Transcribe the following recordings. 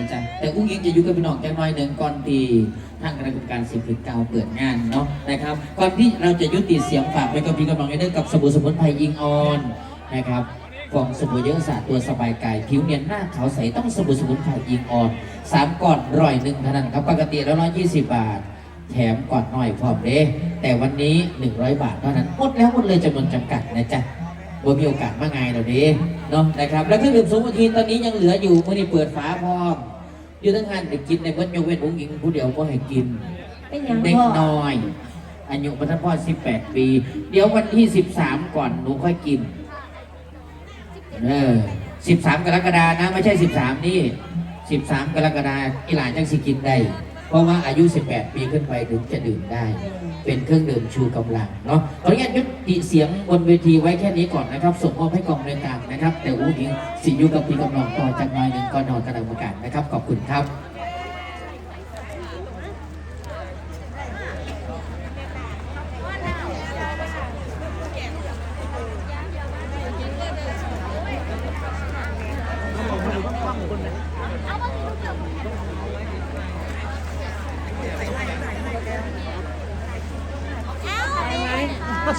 นะจ๊ะแต่อุ้งยิงจะอยู่กับพี่น้องแค่น้อยหนึ่งก่อนที่ทางคณะกรรมการเสียงเพลงเก่าเปิดงานเนาะนะครับก่อนที่เราจะยุติเสียงฝากไว้กับพี่กำลังเด้อกับสบู่สมุนไพรอิงออนนะครับฟองสบู่เยอะสะอาดตัวสบายกายผิวเนียนหน้าขาวใสต้องสบู่สมุนไพรอิงออนสามก่อนร้อยหนึ่งเท่านั้นครับปกติแล้วร้อยยี่สิบบาทแถมก่อนหน่อยพร้อมเด้แต่วันนี้ 100 บาทเท่านั้นหมดแล้วหมดเลยจำนวนจำกัดนะจ๊ะ บ่มีโอกาสมาไงเราเด้เนาะนะครับ แล้วเครื่องดื่มสูงทีตอนนี้ยังเหลืออยู่มื่อนี้เปิดฝาพร้อมอยู่ทั้งงานไปกินในเมื่อยกเว้นองค์หญิงผู้เดียวก็ให้กินเป็นยังเด็กพ่อน้อย อายุพันธพ่อ18 ปี เดี๋ยววันที่ 13 ก่อนหนูค่อยกินเออ13 กรกฎานะ ไม่ใช่ 13 นี่ 13 กรกฎาอีหลานจังสิกินได้ เพราะว่าอายุ 18 ปีขึ้นไปถึงจะดื่มได้ เป็นเครื่องดื่มชูกำลังเนาะขออนุญาตยุติเสียงบนเวทีไว้แค่นี้ก่อนนะครับ ส่งมอบให้กองเรือต่างนะครับ แต่อู้หญิงสิยุกับพี่กำลังต่อจากน้อยหนึ่งก่อนนอนกระดังประกาศนะครับ ขอบคุณครับ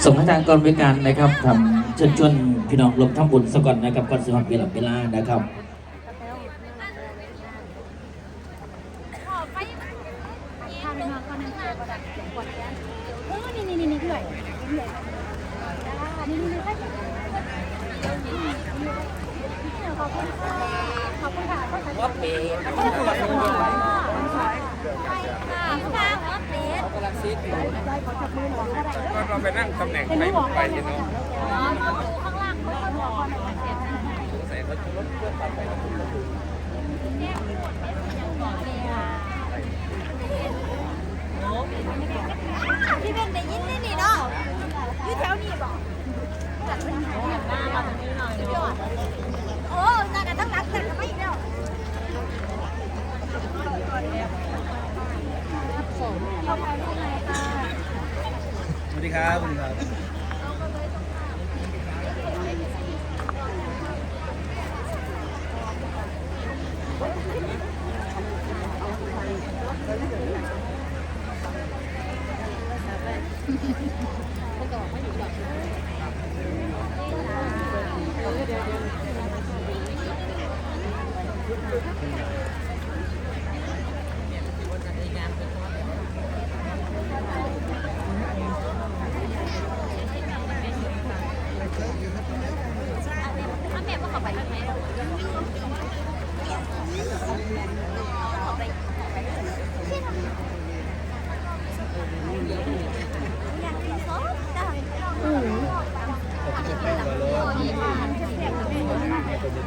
ส่งให้ทางกองบริการนะครับทำเชิญชวนพี่น้องลงทำบุญสก่อนนะครับก่อนสิวันเวลาเวลานะครับ ทานมาก่อนนะกดแก๊สเออนี่นี่นี่นี่ด้วยด้วยนี่นี่นี่ขอบคุณค่ะขอบคุณค่ะขอบคุณค่ะขอบคุณค่ะค่ะวัดเซีด็เราไปนั่งตำแหน่งไปไปเนาะใส่รถรถเพื่อนตามไปนะคุณพี่เป็นได้ยินนี่นี่เนาะอยู่แถวนี้บอกจัดเป็นหน้ามาตรงนี้หน่อยยอดโอ้น่าจะทั้งหลังแต่ก็ไม่แล้วสวัส ดีครับสวัสดีครับ แม่ก็เข้าไปข้างใน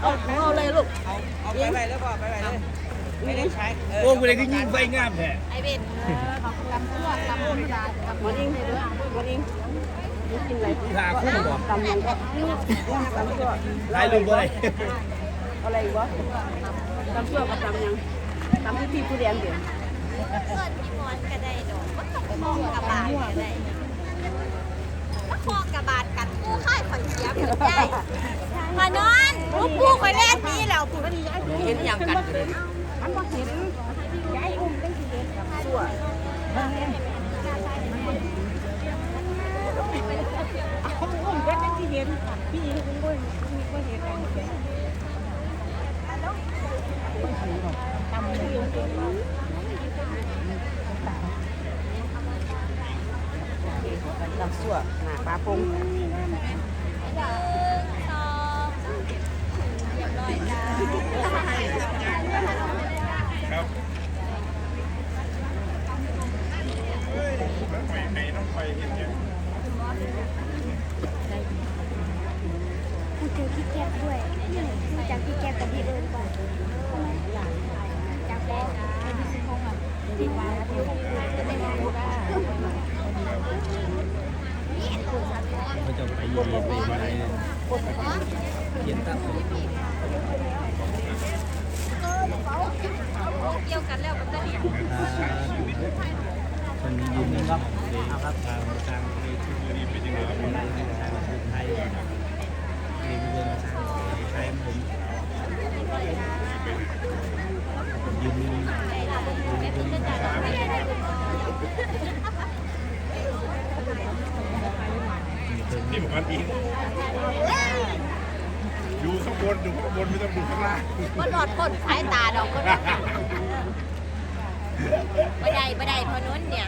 เอาเอาเลยลูกเอาไปไปแล้วก็ไปไปเลยไม่ได้ใช้โอ้กูเลยก็ยิงไฟงามแท้ไอเบนลำตัวลำธรรมดาหมอนอิงให้ด้วยหมอนอิงนี่กินอะไรขาคู่บ่ตำยังก็ตำตัวลายลุงบ่ได้เอาอะไรอีกวะตำตัวกับตำยังตำที่พี่ผู้เรียนเดี๋ยวเกิดพี่มอนก็ได้ดอกก็ต้องมองกระบาดก็ได้ก็มองกระบาดกันกู้ค่ายขอนเสียเผื่อได้มานอน ลูกปูคอยแรกนี้แล้วปูก็ดีย้ายเห็นอย่างกันเลยมันบ่เห็นย้ายอุ้มตั้งสี่เดือนตัวเอาอุ้มก็ตั้งสี่เดือนพี่ยิงอุ้มก็มีก็เห็นอะไรตำเลยตำสั่วหน้าปลาปง หนึ่งสองเรียบร้อยจ้าครับไปไหนต้องไปเห็นยังกูเจอพี่แก๊ปด้วยรู้จักพี่แก๊ปกับพี่เอิญก่อนจับแล้ว เขาจะไปเยืนไปอะไรเขียนตั้งเกี่ยวกันแล้วมันจะดีคนนี้ยืนนะครับครับทางทางในชุดนี้เป็นยังไงครับทางชุดไทยนี่เป็นทางไทยผม นี่ผมมันอิงอยู่ข้างบนอยู่ข้างบนไม่ต้องดูข้างล่างมันหลอดคนสายตาดอกคนไม่ได้ไม่ได้พอนุ้นเนี่ย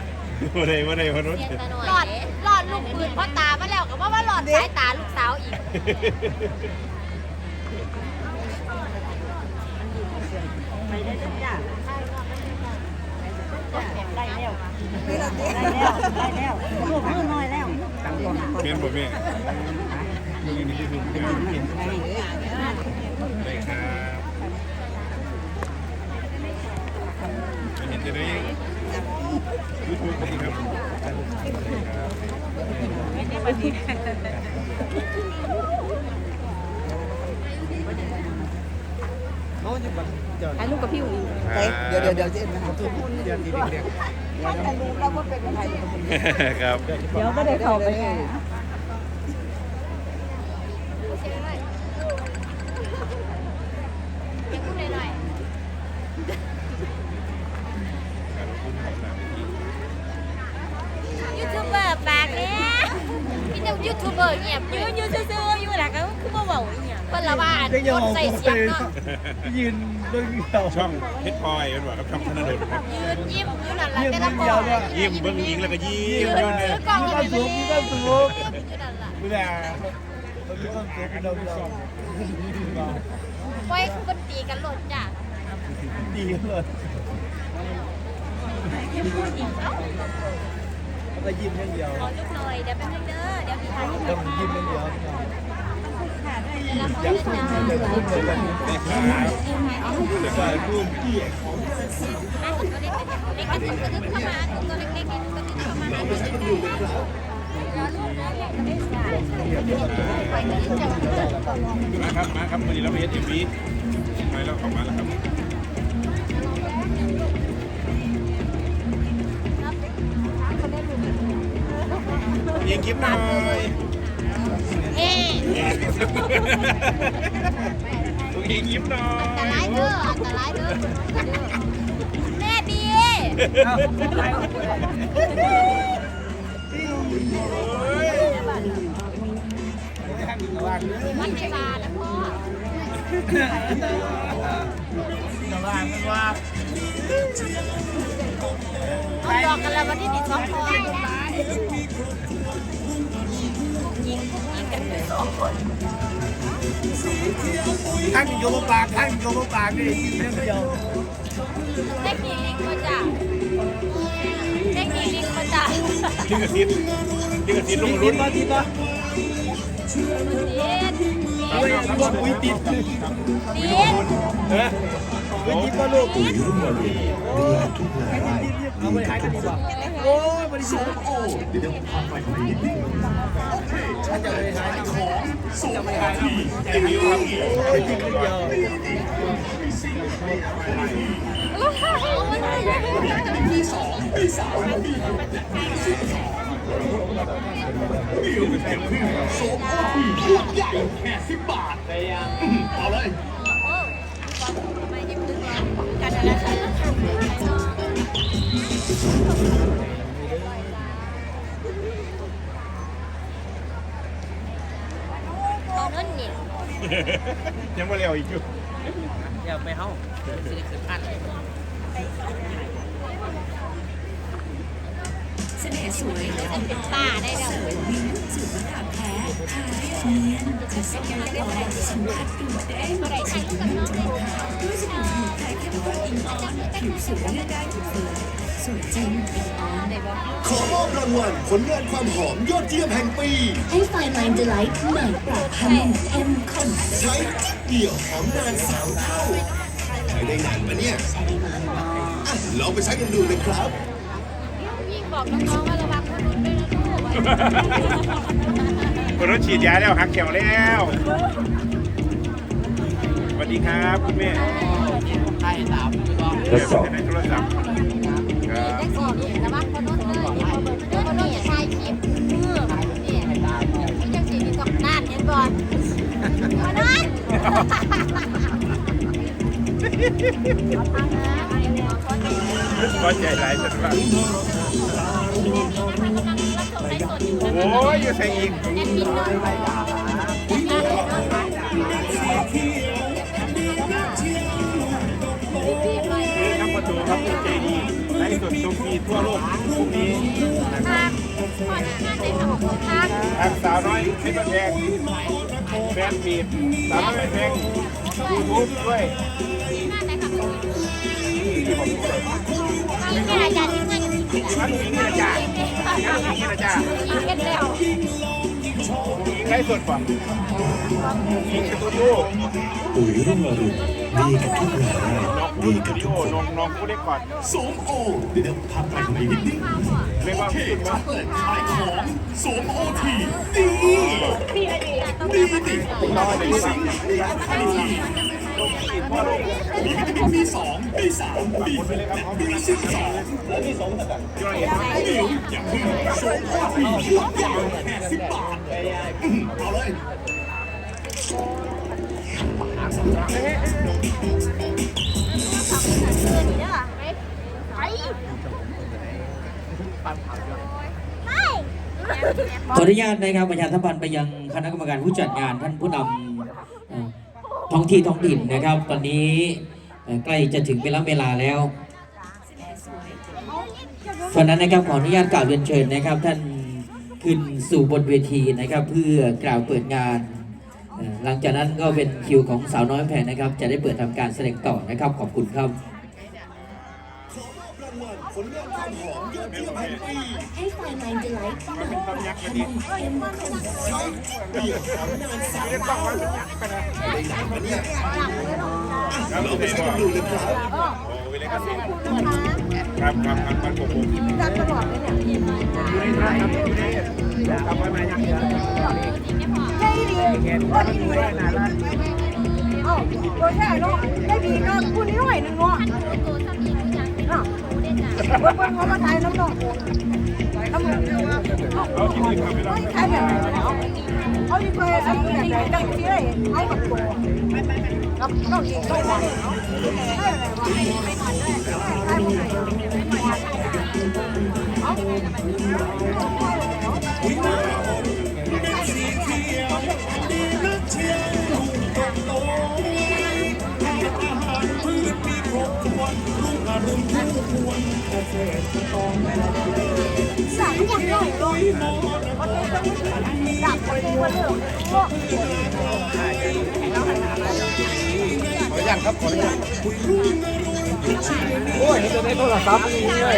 มาเลยมาเลยพนุษย์หลอดหลอดลูกปืนพ่อตามาแล้วก็ว่าว่าหลอดสายตาลูกสาวอีกได้แล้วได้แล้วได้แล้วลูกมือน้อยแล้ว เมียนผมแม่นี่นี่คือได้ครับเห็นจะได้ยูทูบดีครับเขาจะแบบจะไอ้ลูกกับพี่อุ้งเดี๋ยวเดี๋ยวเดี๋ยวเจ๊นะครับทุกคนเดี๋ยวเด็กถ้าจะรู้แล้วว่าเป็นอะไรครับ เดี๋ยวก็ได้เข้าไปไง ยังพูดหน่อยยูทูบเบอร์ปากเนี่ยพี่เจ้า ยูทูบเบอร์เงียบยืนยืนซื่อๆอยู่หลังก็คือมาเบาอีหยังคนละบ้านคนใส่เสียงเนาะยืนเรื่องเดียวช่องเพชรพลอยเป็นว่าครับช่องธนดลครับยืนยิ้มอยู่นั่นแหละแต่ละคนยิ้มเบิ้งยิงแล้วก็ยิ้ยืมนอยู่เนี่ยถือกล่องแล้วก็ยิ้มมีอความสุขมีความสุขยู่นั่นแหละเวลาเรามีความสุขเราเราปล่อยคนตีกันหล่นจ้ะดีเลย เรายิ้มอย่างเดียวขอลูกหน่อยเดี๋ยวแป๊บนึงเด้อเดี๋ยวพี่ทายให้เรายิ้มอย่างเดียวแล้วคนที่จะเดี๋ยวพูดเลยกันเดี๋ยวการพูดที่ตัวเล็กเล็กๆตัวนึงเข้ามาตัวเล็กๆตัวนึงเข้ามามาครับมาครับวันนี้เราไปเฮ็ดเอ็มวีไปแล้วออกมาแล้วครับ ยิงคลิปหน่อยเอ๊ะยิงคลิปหน่ออันตรายเด้ออันตรายเด้อแม่บีมันไม่บาแล้วพ่อว่างมันว่าเอาดอกกันแล้ววันที่นี่สองคน ยิงยิงกันไปสองคนข้างโยมปากข้างโยมปากนี่ยิ้มอย่างเดียวเทคนิคลิงมาจ้ะเทคนิคลิงมาจ้ะลิขสิทธิ์ลิขสิทธิ์ลงติรุ่ดนมาติดมาเด็ด เอาไปลูกปุ้ยติดเด็ดเออปุ้ยติดมาลูกปุ้ยติดเอาไปขายกันดีกว่าโอ้บริสุทธิ์โอ้เดี๋ยวพาไปฉันจะไปขายของจะไปขายที่รีวิวครับไปกินคนเดียวโอ้ไม่ยิ้มดึงหร อกกันอะไรเอาเงินนี่ยังไม่เร็วอีกอยู่อย่าไปเฮ้าเป็นป้าได้แล้ว บ่ได้ใช้ลูกกับน้องเลยได้บ่ขอมอบรางวัลผลงานความหอมยอดเยี่ยมแห่งปี ให้ไฟไลน์เดลไลท์ใหม่ปรับพันเอ็มคอนใช้จิ๊กเดียวหอมนานสามเท่าใช้ได้นานปะเนี่ยอะลองไปใช้กันดูนะครับยิ่งบอกน้องๆว่าระวังถนนด้วยนะลูก คนรถฉีดยาแล้วหักเขียวแล้วสวัสดีครับคุณแม่ใช่ตามพี่น้องทดสอบในโทรศัพท์ครับแจ็คสันนี่ระวังถนนเลยนี่พอเบิร์ดถนนนี่ถ่ายคลิปเออนี่ไม่จังสีมีกับด้านเห็นก่อนถนนก็ใจร้ายสุดว่า โอ้ยอยู่ใส่อีกคือน้ำประตูครับใจดีไลฟ์สดชมฟรีทั่วโลกพรุ่งนี้นะครับทางสาวน้อยเพชรบ้านแพงแฟนฟีดสาวน้อยเพชรแพงยูทูบด้วยที่ผมด้วยมั นมีเงินจ้ามันมีเงินจ้ามีไลฟ์สดป่ะมีสตูดิโอปุ๋ยรุ่งอรุณดีกับทุกรานดีกับทุกคนน้องน้องผู้เล่นก่อนสวมโอเดี๋ยวพักไปตรงนี้นิดนึงเรียกว่าโอเคขึ้นมาเปิดขายของสวมโอทีดีดีดิดีสิขายที มีวิตามิน B2 B3 B6 B12 และ B2 ต่างย่อยห็นไหมๆหิวอย่าเพิ่งสวมโอทีลดยาวแค่สิบบาทอือเอาเลยขออนุญาตนะครับประชาสัมพันธ์ไปยังคณะกรรมการผู้จัดงานท่านผู้นำ ท้องที่ท้องถิ่นนะครับ ตอนนี้ใกล้จะถึงเวลาเวลาแล้วเพราะนั้นนะครับขออนุญาตกล่าวเรียนเชิญนะครับ ท่านขึ้นสู่บนเวทีนะครับ เพื่อกล่าวเปิดงานหลังจากนั้นก็เป็นคิวของสาวน้อยแพนนะครับ จะได้เปิดทำการแสดงต่อนะครับขอบคุณครับ ผลงานความหอมยอดเยี่ยมแห่งปีให้ไฟไลน์เดลไลท์ใหม่ปรับพันธุ์เข้มข้นใช้เปี่ยมหอมนานสามวันได้ไหนมาเนี่ยเราไปช้กันดูเลยครับโอ้วิเลกสิครับครับครับมันผมผมจัดตลอดเลยเนี่ยทำไว้มาอย่างเดียวใช่ดีก็ดีเอ้าตัวใช่เนาะได้ดีเนาะพูดนิดหน่อยนึงเนาะเนาะเบิ่งเบิ่งเขามาถ่ายน้ำเนาะน้ำเนาะเอ้าเอาที่นี่ทำไม่ได้ใช่แบบไหนเนาะเอาดีกว่าเอาแบบไหนจังที่ได้ให้กับตัวกับน้องเองก็ได้ใช่แบบว่าใช่แบบไหนสามอย่างเลยลงมันเป็นต้องอยากคนตัวเรื่องพวกขออนุญาตครับขออนุญาตโอ้ยจะได้โทรศัพท์นี่เลย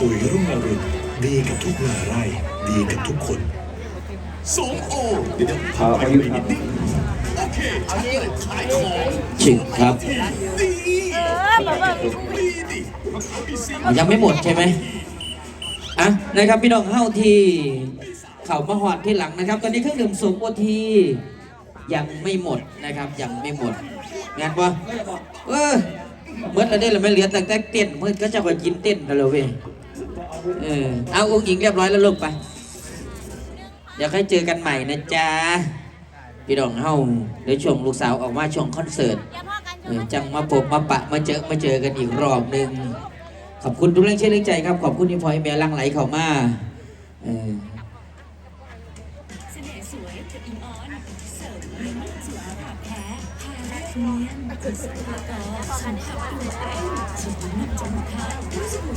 ปุ๋ยรุ่งอรุณดีกับทุกรายไร่ดีกับทุกคนสวมโอเดี๋ยวพักไปตรงนี้นิดนึงโอเคใช้เปิดขายของชิงครับดีดีดิมีสิ่งยังไม่หมดใช่ไหมอะนะครับพี่น้องเฮ้าที่เข่ามาหอดที่หลังนะครับ ตอนนี้เครื่องดื่มสูบโอทียังไม่หมดนะครับ ยังไม่หมดงานปะเออเมื่อเราได้เราไม่เหลือแต่แต่เต้นเมื่อก็จะไปกินเต้นกันเลยเว้ยเออเอาองค์หญิงเรียบร้อยแล้วลูกไป เดี๋ยวค่อยเจอกันใหม่นะจ๊ะ พี่น้องเฮ้าเดี๋ยวช่วงลูกสาวออกมาช่วงคอนเสิร์ตอย่าพ่อกันเออจังมาพบมาปะมาเจอมาเจอกันอีกรอบหนึ่งขอบคุณทุกแรงเชื่อแรงใจครับขอบคุณที่พลอยแม่ลังไหลเข้ามาเออ